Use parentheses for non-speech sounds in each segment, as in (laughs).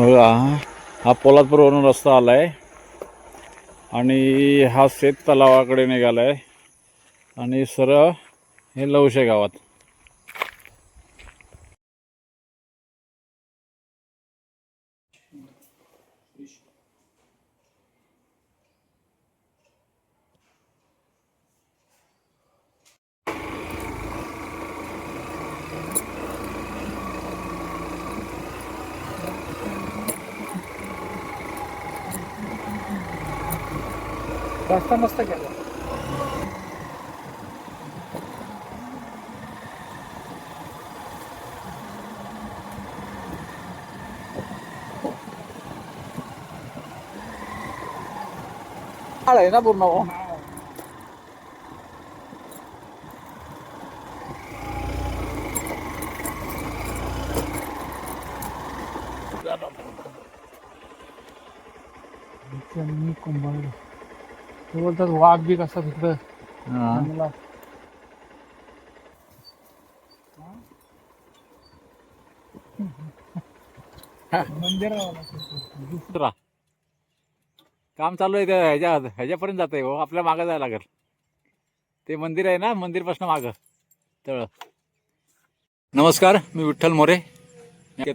बघा हा पोलादपूरवरून रस्ता आला आहे आणि हा शेत तलावाकडे निघाला आहे आणि सरळ हे लवशे गावात. मस्त केला आहे ना पूर्ण बोलतात वाघ बी कसा तिकडं चांगला मंदिर दुसरा. काम चालू आहे त्या ह्याच्या ह्याच्यापर्यंत जात आहे हो आपल्या मागं जायला लागेल. ते मंदिर आहे ना? मंदिरपासून मागं. तळ. नमस्कार मी विठ्ठल मोरे.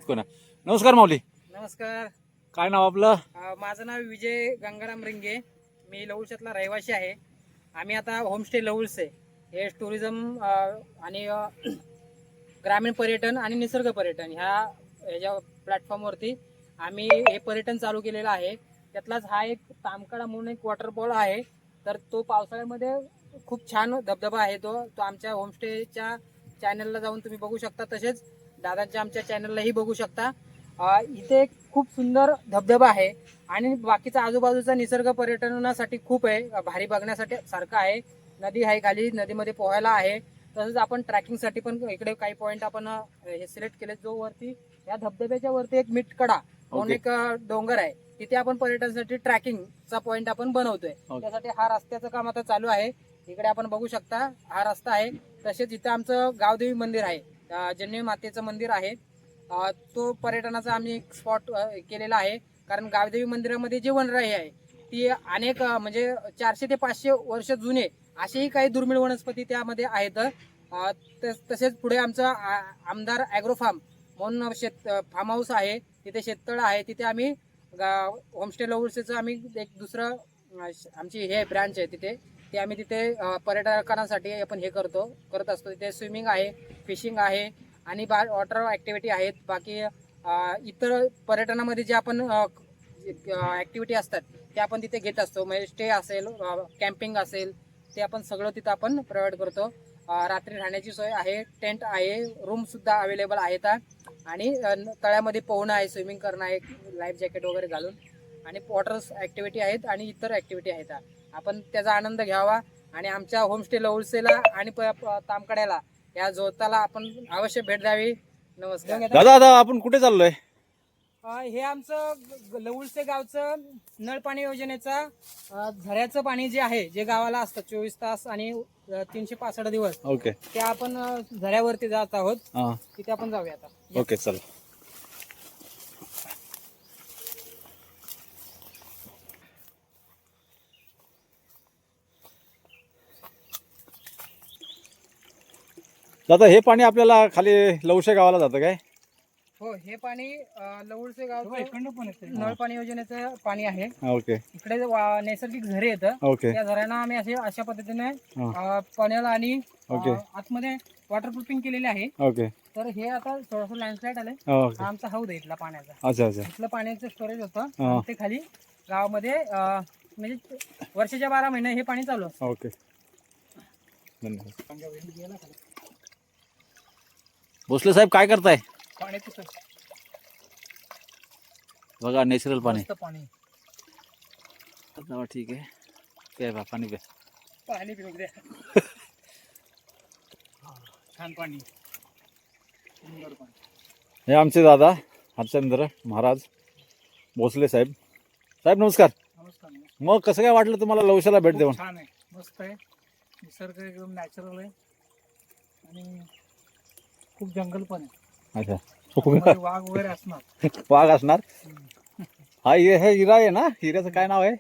कोणा नमस्कार माऊली. नमस्कार. काय नाव आपलं? अ, माझं नाव विजय गंगाराम रिंगे. मी लवळशेतला रहिवासी आहे. आम्ही आता होमस्टे लवळस आहे हे टुरिझम आणि ग्रामीण पर्यटन आणि निसर्ग पर्यटन ह्या ह्याच्या प्लॅटफॉर्मवरती आम्ही हे पर्यटन चालू केलेलं आहे. त्यातलाच हा एक तामकडा म्हणून एक वॉटरफॉल आहे. तर तो पावसाळ्यामध्ये खूप छान धबधबा आहे तो. तो आमच्या होमस्टेच्या चॅनलला जाऊन तुम्ही बघू शकता तसेच दादांच्या आमच्या चॅनललाही बघू शकता. इथे एक खूप सुंदर धबधबा आहे. आणि बाकीचा आजूबाजूचा निसर्ग पर्यटनासाठी खूप आहे. भारी बघण्यासाठी सारखं आहे. नदी आहे खाली नदीमध्ये पोहायला आहे. तसंच आपण ट्रॅकिंगसाठी पण इकडे काही पॉइंट आपण हे सिलेक्ट केले जो वरती या धबधब्याच्या वरती एक मिटकडा म्हणून. एक डोंगर आहे. तिथे आपण पर्यटनासाठी ट्रॅकिंगचा पॉइंट आपण बनवतोय. त्यासाठी हा रस्त्याचं काम आता चालू आहे. इकडे आपण बघू शकता हा रस्ता आहे. तसेच इथे आमचं गावदेवी मंदिर आहे. जन्मी मातेचं मंदिर आहे. तो पर्यटनाचा आम्ही एक स्पॉट केलेला आहे. कारण गावदेवी मंदिरामध्ये जे वनराई आहे ती अनेक म्हणजे चारशे ते पाचशे वर्ष जुने असेही काही दुर्मिळ वनस्पती त्यामध्ये आहेत. तस- तसेच पुढे आमचं आमदार ॲग्रो फार्म म्हणून शेत फार्म हाऊस आहे तिथे शेततळ आहे तिथे आम्ही गा- होमस्टे लवळसेचं आम्ही एक दुसरं श- आमची हे ब्रँच आहे तिथे. ते आम्ही तिथे पर्यटकांसाठी आपण हे करतो करत असतो. तिथे स्विमिंग आहे फिशिंग आहे आणि बा वॉटर ॲक्टिव्हिटी आहेत. बाकी इतर पर्यटनामध्ये जे आपण ॲक्टिव्हिटी असतात ते आपण तिथे घेत असतो. म्हणजे स्टे असेल कॅम्पिंग असेल ते आपण सगळं तिथं आपण प्रोव्हाइड करतो. रात्री राहण्याची सोय आहे टेंट आहे रूमसुद्धा अवेलेबल आहेत आणि तळ्यामध्ये पोहणं आहे स्विमिंग करणं आहे लाईफ जॅकेट वगैरे घालून. आणि वॉटर ॲक्टिव्हिटी आहेत आणि इतर ॲक्टिव्हिटी आहेत आपण त्याचा आनंद घ्यावा आणि आमच्या होमस्टे लवळसेला आणि प- तामकड्याला या जोताला आपण अवश्य भेट द्यावी. नमस्कार. दादा दादा आपण कुठे चाललोय? अ, हे आमचं ग- लवळसे गावचं नळ पाणी योजनेचा अ, झऱ्याचं पाणी जे आहे जे गावाला असतं चोवीस तास आणि अ, तीनशे पासष्ट दिवस ओके. ते आपण अ, झऱ्यावरती जात आहोत. हां. तिथे आपण जाऊया आता. ओके चला. दादा हे पाणी आपल्याला खाली लवशे गावाला जातं काय? हो हे पाणी लवळसे गावचं पण येते. नळ पाणी योजनेचं पाणी आहे. ओके. इकडे जे वा- नैसर्गिक झरे येतं. ओके. त्या झऱ्यांना आम्ही असे अशा पद्धतीने हा. अ, पाण्याला आणि अ, ओके. आतमध्ये वॉटर प्रूफिंग केलेली आहे. ओके. तर हे आता थोडंसं लँडस्लाईड ओके हा आमचा हौद आहे इथला पाण्याचा. अच्छा अच्छा. इथलं पाण्याचं स्टोरेज होतं. हा. आणि ते खाली गावामध्ये अं, म्हणजे वर्षाच्या बारा महिने हे पाणी चालू असतं. ओके. धन्यवाद. भोसले साहेब काय करताय? पाणी बघा नॅचरल पाणी. मस्त पाणी. जावा, ठीक आहे. प्या बा पाणी प्या. पाणी पिऊ द्या. छान पाणी. सुंदर पाणी. हे आमचे दादा हरचंद्र महाराज भोसले साहेब. साहेब नमस्कार. नमस्कार मग कसं काय वाटलं तुम्हाला लवशाला भेट देऊन? खूप छान आहे. मस्त आहे. निसर्ग एकदम नॅचरल आहे. आणि खूप जंगल पण आहे. अच्छा. त्यामध्ये वाघ वगैरे असणार. (laughs) वाघ असणार. हा हि- हे हिरा आहे ना? हिऱ्याचं काय नाव आहे?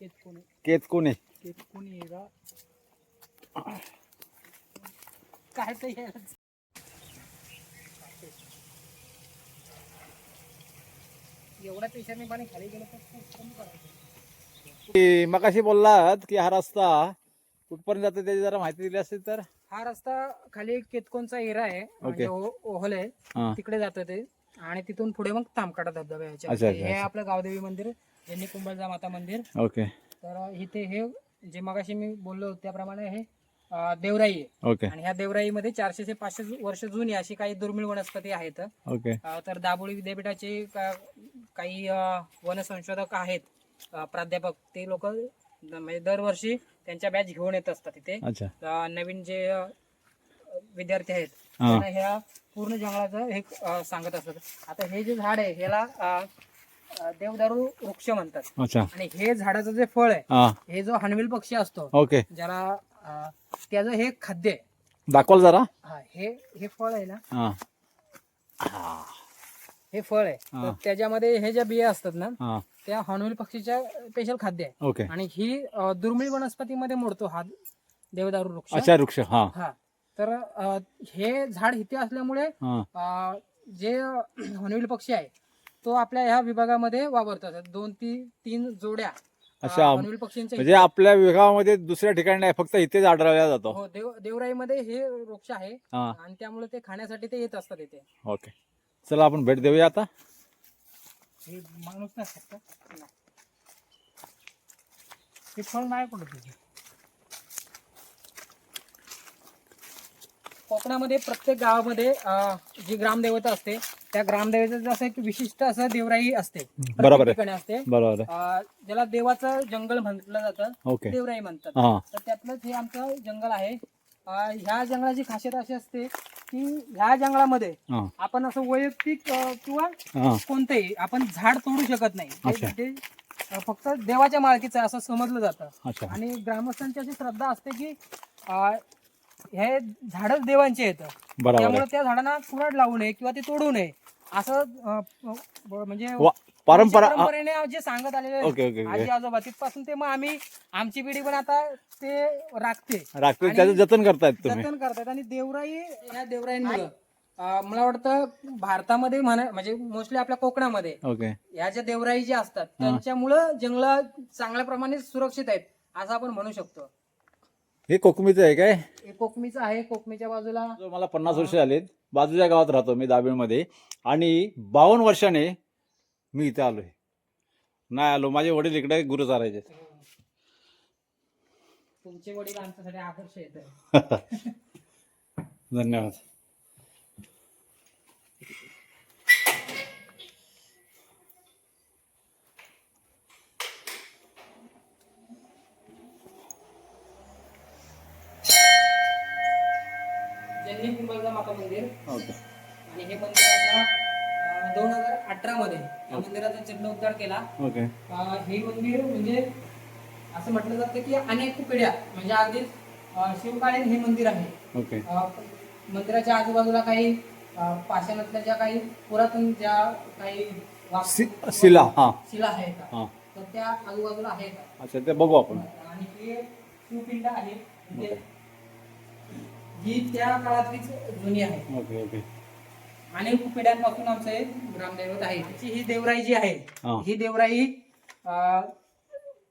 केतकोणी. केतकोने केतकोणी हिरा. काय ते यायला एवढ्या पेशाने पाणी खाली गेलं तर खूप कमी करायचं. की मगाशी बोललात की हा रस्ता कुठपर्यंत जातो त्याची जरा माहिती दिली असती तर? हा रस्ता खाली केतकोनचा एरा आहे म्हणजे ओ- ओहल आहे. तिकडे जातं ते. आणि तिथून पुढे मग तामकाटा धबधबा यायच्या अच्छा, अच्छा, हे अच्छा. आपलं गावदेवी मंदिर ज्यांनी कुंभलजा माता मंदिर. ओके. तर इथे हे जे मगाशी मी बोललो त्याप्रमाणे हे अं, देवराई आहे. ओके. आणि ह्या देवराईमध्ये चारशे ते पाचशे जु- वर्ष जुनी अशी काही दुर्मिळ वनस्पती आहेत. ओके. अं, तर दाबोळी विद्यापीठाचे का- काही अं, वनसंशोधक आहेत अं, प्राध्यापक. ते लोक म्हणजे दरवर्षी त्यांच्या बॅच घेऊन येत असतात अच्छा. अं, नवीन जे अं, विद्यार्थी आहेत हा. त्यांना ह्या पूर्ण जंगलाचं हे अं, सांगत असतात. आता हे जे झाड आहे ह्याला अं, अं, देवदारू वृक्ष म्हणतात. अच्छा. आणि हे झाडाचं जे फळ आहे हा. हे जो हनविल पक्षी असतो ओके. ज्याला अं, त्याचं हे खाद्य आहे. दाखवाल जरा. हा हे हे फळ आहे ना हा. हा. हे फळ आहे. तर त्याच्यामध्ये हे ज्या बिया असतात ना त्या हॉर्नबिल पक्षीच्या स्पेशल खाद्य आहे. ओके. आणि ही दुर्मिळ वनस्पतीमध्ये मोडतो हा देवदारू वृक्ष. अच्छा वृक्ष हा. हा. तर हे झाड इथे असल्यामुळे जे हॉर्नबिल पक्षी आहे तो आपल्या ह्या विभागामध्ये वावरतात. दोन ती तीन जोड्या अच्छा. म्हणजे आपल्या विभागामध्ये दुसऱ्या ठिकाणी नाही फक्त इथेच आढळला जातो. हो देव देवराईमध्ये हे वृक्ष आहे. आणि त्यामुळे ते खाण्यासाठी ते येत असतात इथे. ओके. चला आपण भेट देऊया आता. हे माणूस नाही हे फळ नाही पडत कोकणामध्ये प्रत्येक गावामध्ये अं, जी ग्रामदेवता असते त्या ग्रामदेवतेचं असं एक विशिष्ट असं देवराई असते. प्रत्येक बरोबर आहे. ठिकाणी असते. बरोबर आहे. अं, ज्याला देवाचं जंगल म्हटलं जातं ओके. देवराई म्हणतात. हा. तर त्यातलंच हे आमचं जंगल आहे. ह्या जंगलाची खासियत अशी असते की ह्या जंगलामध्ये हा. आपण असं वैयक्तिक अं, किंवा कोणतेही आपण झाड तोडू शकत नाही. ते- अं, फक्त देवाच्या मालकीचं आहे असं समजलं जातं. अच्छा. आणि ग्रामस्थांची अशी श्रद्धा असते की अं, हे झाडच देवांचे आहेत. बरोबर त्यामुळे आहे त्या झाडांना कुराड लावू नये किंवा ते तोडू नये. असं अं, ब- म्हणजे वा- परंपरा आ- परंपरेने जे सांगत आलेले ओके ओके आजी आजोबा तिथपासून ते मग आम्ही आमची पिढी पण आता ते राखते. राखतो आणि- त्याचं जतन करतायत तुम्ही. जतन करतात आणि देवराई ह्या देवराईंमुळे. अं, मला वाटतं भारतामध्ये म्हणा म्हणजे मोस्टली आपल्या कोकणामध्ये ओके. ह्या ज्या देवराई ज्या असतात त्यांच्यामुळं जंगल चांगल्या प्रमाणे सुरक्षित आहेत असं आपण म्हणू शकतो. हे कोकमीचं आहे काय? हे कोकमीचं आहे कोकमीच्या बाजूला जो मला पन्नास वर्ष आलीत बाजूच्या गावात राहतो मी दाबीळमध्ये आणि बावन्न वर्षाने मी इथे आलोय. नाही आलो माझे वडील इकडे गुरु चारायचे तुमचे वडील आमच्यासाठी आदर्श आहेत. (laughs) धन्यवाद. माता मंदिर. ओके. आणि हे मंदिर आता दोन हजार अठरा मध्ये या मंदिराचा जीर्णोद्धार केला. ओके. अं, हे मंदिर म्हणजे असं म्हटलं जातं की अनेक पिढ्या म्हणजे अगदीच अं, शिवकालीन हे मंदिर आहे. ओके. अं, मंदिराच्या आजूबाजूला काही अं, पाषाणातल्या ज्या काही पुरातन ज्या काही वास्तू- सि- शिला हा. शिला आहेत हा. तर त्या आजूबाजूला आहेत अच्छा ते बघू आपण. आणि हे शिवपिंड आहे. इथे. ही त्या काळातलीच जुनी आहे. Okay okay. अनेक पिढ्यांपासून आमचं हे ग्रामदैवत आहे त्याची ही देवराई जी आहे हा. ही देवराई अं,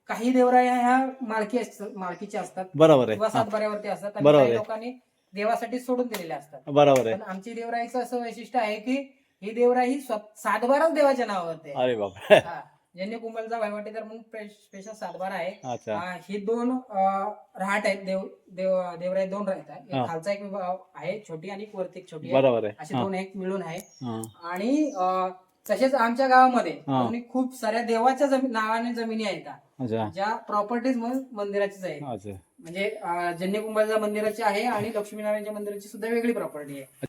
काही देवराई ह्या मालकी असतात मालकीच्या असतात बरोबर आहे किंवा हा, सातबाऱ्यावरती असतात आणि बरोबर काही आहे. लोकांनी देवासाठी सोडून दिलेल्या असतात बरोबर आहे पण आमची देवराईचं असं वैशिष्ट्य आहे की ही देवराई ही सातबाराच देवाच्या नावावरती आहे. अरे हा. ज्यांनी कुंभलचा वहिवाटीदार म्हणून स्पेशल सातबारा आहे. अच्छा. अं, ही दोन अं, रहाट आहेत. देव देव देवराई दोन राहत आहे एक हा. खालचा एक विभाग आहे छोटी आणि एक वरती एक छोटी आहे. बरोबर आहे. असे हा, दोन एक मिळून आहे. हा. आणि अं, तसेच आमच्या गावामध्ये हा. खूप साऱ्या देवाच्या जमी नावाने जमिनी आहेत अच्छा. ज्या प्रॉपर्टीज म्हणून मंदिराचीच आहे अच्छा. म्हणजे अं, जन्य कुंभारच्या मंदिराची आहे आणि लक्ष्मीनारायणच्या मंदिराची सुद्धा वेगळी प्रॉपर्टी आहे.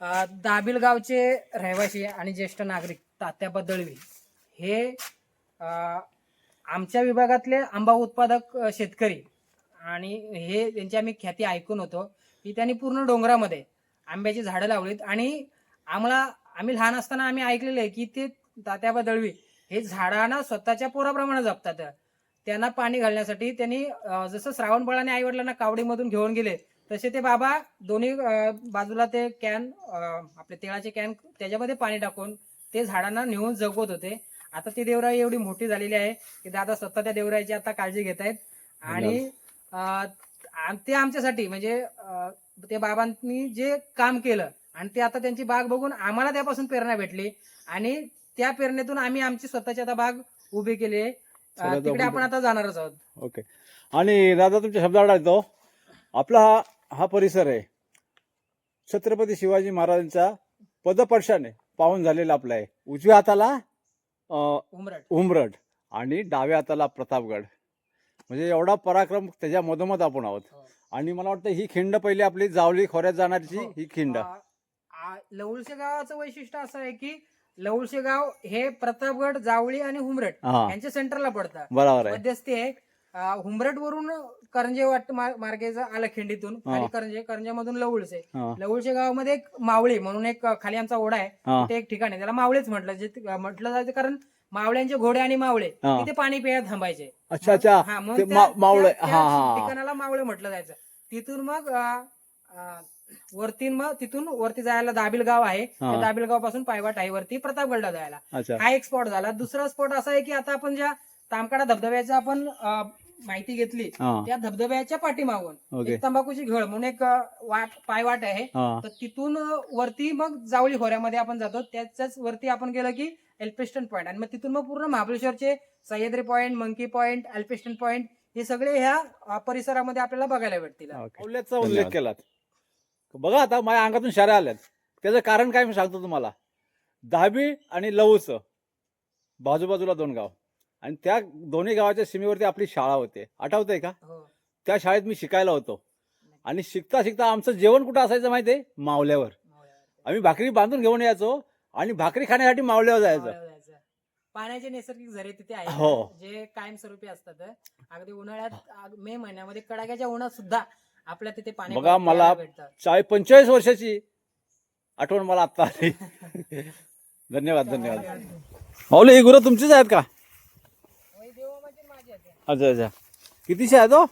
अं, दाबिल गावचे रहिवासी आणि ज्येष्ठ नागरिक तात्याबा दळवी हे आमच्या विभागातले आंबा उत्पादक शेतकरी. आणि हे त्यांची आम्ही ख्याती ऐकून होतो की त्यांनी पूर्ण डोंगरामध्ये आंब्याची झाडं लावलीत. आणि आम्हाला आम्ही लहान असताना आम्ही ऐकलेलं आहे की ते तात्याबा दळवी हे झाडांना स्वतःच्या पोराप्रमाणे जपतात. त्यांना पाणी घालण्यासाठी त्यांनी जसं श्रावण बळाने आई वडिलांना कावडीमधून घेऊन गेले तसे ते बाबा दोन्ही बाजूला ते कॅन आपले तेलाचे कॅन त्याच्यामध्ये पाणी टाकून ते झाडांना नेऊन जगवत होते. आता ती देवराई एवढी मोठी झालेली आहे की दादा स्वतः त्या देवराईची आता काळजी घेत आहेत आणि ते आमच्यासाठी म्हणजे ते बाबांनी जे काम केलं आणि ते आता त्यांची बाग बघून आम्हाला त्यापासून प्रेरणा भेटली. आणि त्या प्रेरणेतून आम्ही आमची स्वतःची आता बाग उभी केली आहे. तिकडे आपण- आता जाणारच आहोत. ओके. आणि दादा तुमच्या शब्दाला येतो आपला हा हा परिसर आहे. छत्रपती शिवाजी महाराजांच्या पदपर्शाने पाहून झालेला आपला आहे. उजव्या हाताला उमरट उमरड. आणि डाव्या हाताला प्रतापगड. म्हणजे एवढा पराक्रम त्याच्या मधोमध आपण आहोत. हो. आणि मला वाटतं ही खिंड पहिली आपली जावली खोऱ्यात जाणारीची हो. ही खिंड. लवळशे गावाचं वैशिष्ट्य असं आहे की लवळशे गाव हे प्रतापगड जावळी आणि हा. यांच्या सेंटरला पडतं. बरोबर आहे. मध्यस्थी आहे. हुमरट वरून करंजे वाट मार- मार्गे आलं खिंडीतून खाली. करंजे करंजेमधून लवळसे. लवळशे गावामध्ये एक मावळी म्हणून एक खाली आमचा ओढा आहे. ते एक ठिकाण आहे. त्याला मावळेच म्हटलं जे म्हटलं जायचं कारण मावळ्यांचे घोडे आणि मावळे. तिथे पाणी प्यायला थांबायचे. अच्छा अच्छा. मावळे. ठिकाणाला मावळे म्हटलं जायचं. तिथून मग वरती मग तिथून वरती जायला दाबिल गाव आहे. दाबिल गावपासून पायवाट आहे वरती प्रतापगडला जायला. हा एक स्पॉट झाला. दुसरा स्पॉट असा आहे की आता आपण ज्या तामकाडा धबधब्याचा आपण माहिती घेतली हा. त्या धबधब्याच्या पाठीमागून. ओके. एक तंबाखूची घळ म्हणून एक अं, वाट पायवाट आहे. हा. तर तिथून अं, वरती मग जावळी खोऱ्यामध्ये आपण जातो. त्याच्याच वरती आपण गेलो की एल्पिस्टन पॉईंट आणि मग तिथून मग पूर्ण महाबळेश्वरचे Sahyadri point monkey point Elphinstone point हे सगळे ह्या अं, परिसरामध्ये आपल्याला बघायला भेटतील. ओके. उल्लेख केलात. बघा आता माझ्या अंगातून शाऱ्या आल्यात. त्याचं कारण काय मी सांगतो तुम्हाला. दहावी आणि लवूच बाजूबाजूला दोन गाव. आणि त्या दोन्ही गावाच्या सीमेवरती आपली शाळा होते. आठवतंय का? हो. त्या शाळेत मी शिकायला होतो. आणि शिकता शिकता आमचं जेवण कुठं असायचं माहितीये मावल्यावर आम्ही भाकरी बांधून घेऊन यायचो आणि भाकरी खाण्यासाठी मावल्यावर जायचं. पाण्याचे नैसर्गिक झरे तिथे हो. आहेत जे कायमस्वरूपी असतात. अगदी उन्हाळ्यात मे महिन्यामध्ये कडाक्याच्या उन्हात सुद्धा आपल्या तिथे पाणी बघा, मला-. चाळीस पंचेचाळीस वर्षाची आठवण मला आत्ता आली. (laughs) धन्यवाद धन्यवाद. माऊली ही गुरं तुमचीच आहेत का होय, देवामध्ये माझी आहे ते. अच्छा अच्छा. कितीशे आहेत हो?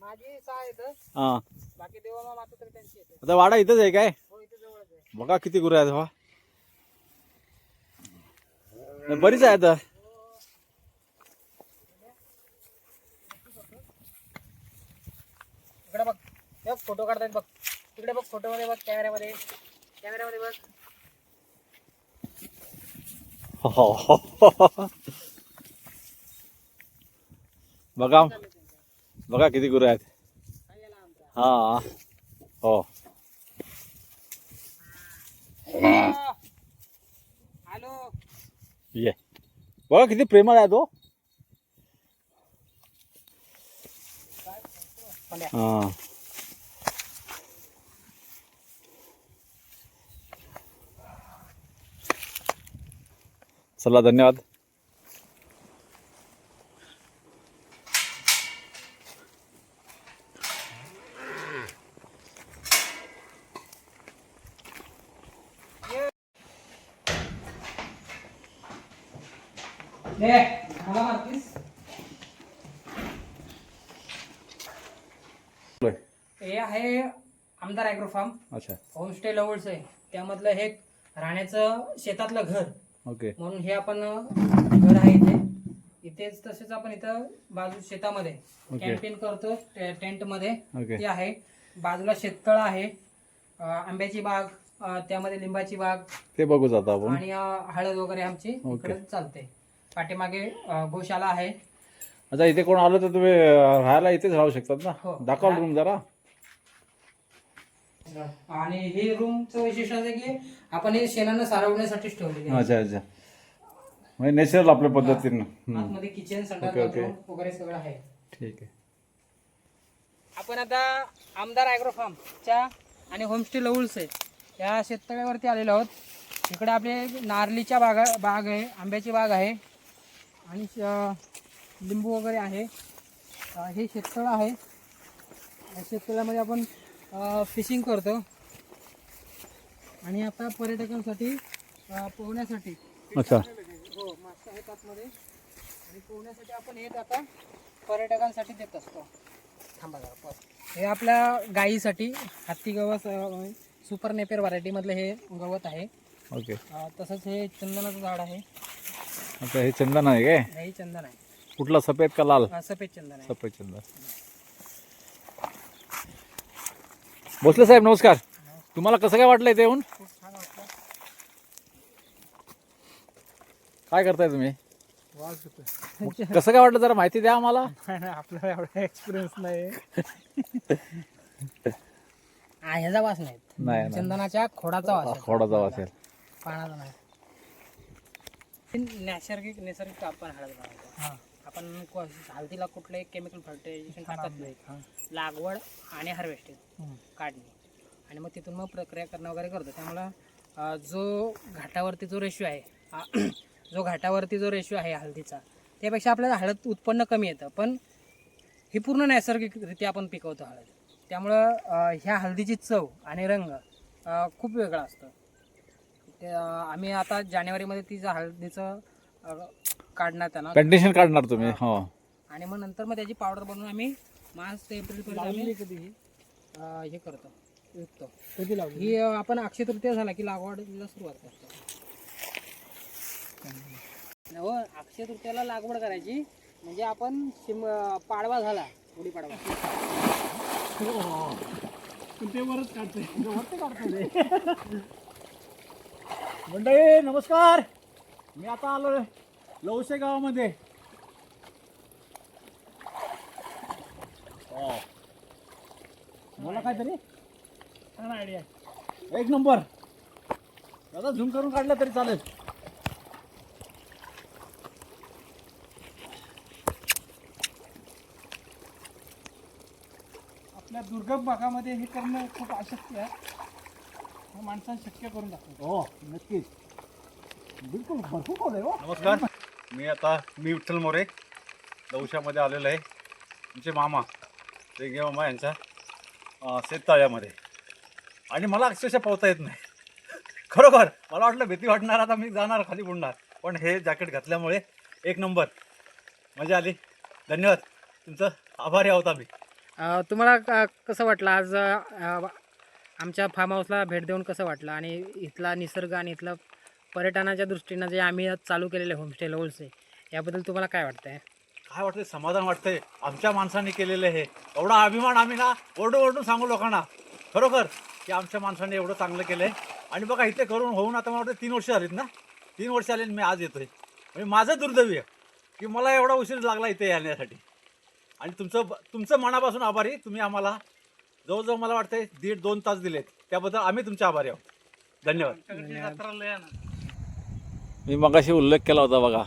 माझी सहा आहेत. हा. बाकी देवा तरी त्यांची येते आता वाडा इथंच आहे काय? हो इथे जवळच आहे. बघा किती गुरं आहेत बा बरीच आहेत. इकडे बघ. बघ फोटो काढतायत बघ. तिकडे बघ फोटो मध्ये बघ. कॅमेऱ्यामध्ये कॅमेऱ्यामध्ये बघ बघा. बघा किती गुरु आहेत. हा. हो. ये. बघा किती प्रेमळ आहे तो हो. हा. चला धन्यवाद. हे मला मारतीस? हे आहे आमदार अॅग्रो फार्म अच्छा. होमस्टे लवळच आहे. त्यामधलं हे राहण्याचं शेतातलं घर. ओके. म्हणून हे आपण घर आहे इथे. इथेच तसेच आपण इथं बाजू शेतामध्ये ओके. कॅम्पेन करतो टेंटमध्ये ओके. ते आहे. बाजूला शेततळ आहे. अं, आंब्याची बाग अं, त्यामध्ये लिंबाची बाग. ते बघू जातो आपण. आणि अं, हळद वगैरे आमची. इकडे चालते. पाठीमागे अं, गोशाला आहे. अच्छा इथे कोण आलं तर तुम्ही अं, राहायला इथेच राहू शकतात ना? हो. दाखवा रूम जरा. आणि हे रूमचं वैशिष्ट्य असं आहे की आपण हे शेणानं सारवण्यासाठीच ठेवलेले आहे. अच्छा अच्छा. म्हणजे नॅचरल आपल्या पद्धतीनं. हम्म. आतमध्ये किचन संडास ओके, ओके. बाथरूम वगैरे सगळं आहे. ठीक आहे. आपण आता आमदार अॅग्रो फार्मच्या आणि होमस्टे लवळसे या शेततळ्यावरती आलेलो आहोत. इकडे आपले नारलीच्या बागा बाग आहे आंब्याची बाग आहे. आणि लिंबू वगैरे आहे. हे शेततळ आहे. या शेततळ्यामध्ये आपण फिशिंग करतो. आणि आता पर्यटकांसाठी पोहण्यासाठी. अच्छा. हो मासे आहेत आतमध्ये. आणि पोहण्यासाठी आपण हे आता पर्यटकांसाठी देत असतो. थांबा जरा. हे आपल्या गायीसाठी हत्ती गवत सुपर नेपेर व्हरायटीमधलं हे गवत आहे. ओके. तसंच हे चंदनाचं झाड आहे. आता हे चंदन आहे काय? चंदन आहे. कुठला सफेद का लाल? सफेद चंदन आहे. सफेद चंदन. भोसले साहेब नमस्कार. तुम्हाला कसं काय वाटलं इथे येऊन? खूप छान वाटलं काय करताय तुम्ही? कसं काय वाटलं जरा माहिती द्या आम्हाला. नाही, नाही, आपल्याला एवढा एक्सपिरियन्स नाही हा, ह्याचा वास नाही नाही नाही. चंदनाच्या खोडाचा वास. खोडाचा वास आहे. पानाचा नाही. नैसर्गिक नैसर्गिक आपण हळद बनवतो आपण को- हळदीला कुठलंही केमिकल फर्टिलायझेशन टाकत नाही. लागवड आणि हार्वेस्टिंग. काढणे. आणि मग तिथून मग प्रक्रिया करणं वगैरे करतो. त्यामुळं अं, जो घाटावरती जो रेशो आहे हा, (clears throat) जो घाटावरती जो रेशो आहे हळदीचा त्यापेक्षा आपल्याला हळद उत्पन्न कमी येतं. पण ही पूर्ण नैसर्गिकरित्या आपण पिकवतो हळद. त्यामुळं अं, ह्या हळदीची चव आणि रंग अं, खूप वेगळा असतो. आम्ही आता जानेवारीमध्ये तिचं हळदीचं अं, काढण्यात येणार. कंडिशन काढणार तुम्ही हो. आणि मग नंतर मग त्याची पावडर बनवून आम्ही मार्च ते एप्रिलपर्यंत आम्ही लावलेली कधी ही? हे करतो विकतो. कधी लावली? ही आपण अक्षय तृतीया झाला की लागवडीला सुरुवात करतो. हो अक्षय तृतीयाला लागवड करायची म्हणजे आपण शिम पाडवा झाला गुढीपाडवा पण ते वरच काढतोय. वरती काढतोय. (laughs) मंडळी नमस्कार. मी आता आलो लवसे गावामध्ये. मला बोला काहीतरी. छान आयडिया एक नंबर. दादा झूम करून काढलं तरी चालेल. आपल्या दुर्गम भागामध्ये हे करणं खूप अशक्य आहे. माणसाने शक्य करून दाखवतो. हो नक्कीच. बिलकुल भरपूर आहे हो. नमस्कार. मी आता मी विठ्ठल मोरे. दौशामध्ये आलेलो आहे. आमचे मामा रेगे मामा यांच्या अं, शेततळ्यामध्ये. आणि मला अक्षरशः पोहता येत नाही. खरोखर मला वाटलं भीती वाटणार आता मी जाणार खाली बुडणार पण हे जॅकेट घातल्यामुळे एक नंबर मजा आली. धन्यवाद. तुमचं आभारी आहोत आम्ही. तुम्हाला क- कसं वाटलं? आज आमच्या फार्म हाऊसला भेट देऊन कसं वाटलं? आणि इथला निसर्ग आणि इथलं पर्यटनाच्या दृष्टीनं जे आम्ही आज चालू केलेले होमस्टे लोल्स याबद्दल तुम्हाला काय वाटतंय? काय वाटतंय? समाधान वाटतंय? आमच्या माणसांनी केलेलं हे. एवढा अभिमान आम्ही ना ओरडून ओरडून सांगू लोकांना. खरोखर की आमच्या माणसांनी एवढं चांगलं केलं आहे आणि बघा इथे करून होऊन आता मला वाटतं तीन वर्ष झालीत ना? तीन वर्ष आले मी आज येतोय. म्हणजे माझं दुर्दैवी की मला एवढा उशीर लागला इथे येण्यासाठी. आणि तुमचं तुमचं मनापासून आभारी तुम्ही आम्हाला जवळजवळ मला वाटतंय दीड दोन तास दिलेत. त्याबद्दल आम्ही तुमचे आभारी आहोत. धन्यवाद. मी मगाशी उल्लेख केला होता बघा.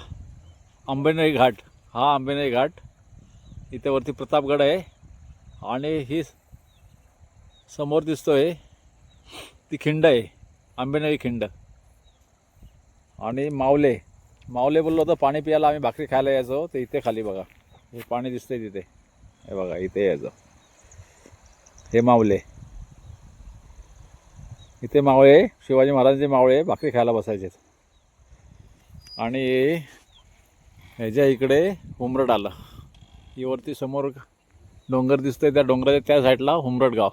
आंबेनळी घाट. हा आंबेनळी घाट. इथे वरती प्रतापगड आहे. आणि ही समोर दिसतोय ती खिंड आहे. आंबेनळी खिंड. आणि मावले मावले बोललो होतं पाणी प्यायला आम्ही भाकरी खायला यायचो. ते इथे खाली बघा. हे पाणी दिसतंय तिथे. हे बघा इथे यायचं. हे मावले इथे मावळे शिवाजी महाराजांचे मावळे भाकरी खायला बसायचे आणि ह्याच्या इकडे हुमरट आलं. ही वरती समोर डोंगर दिसतंय. त्या डोंगराच्या त्या साईडला हुमरट गाव.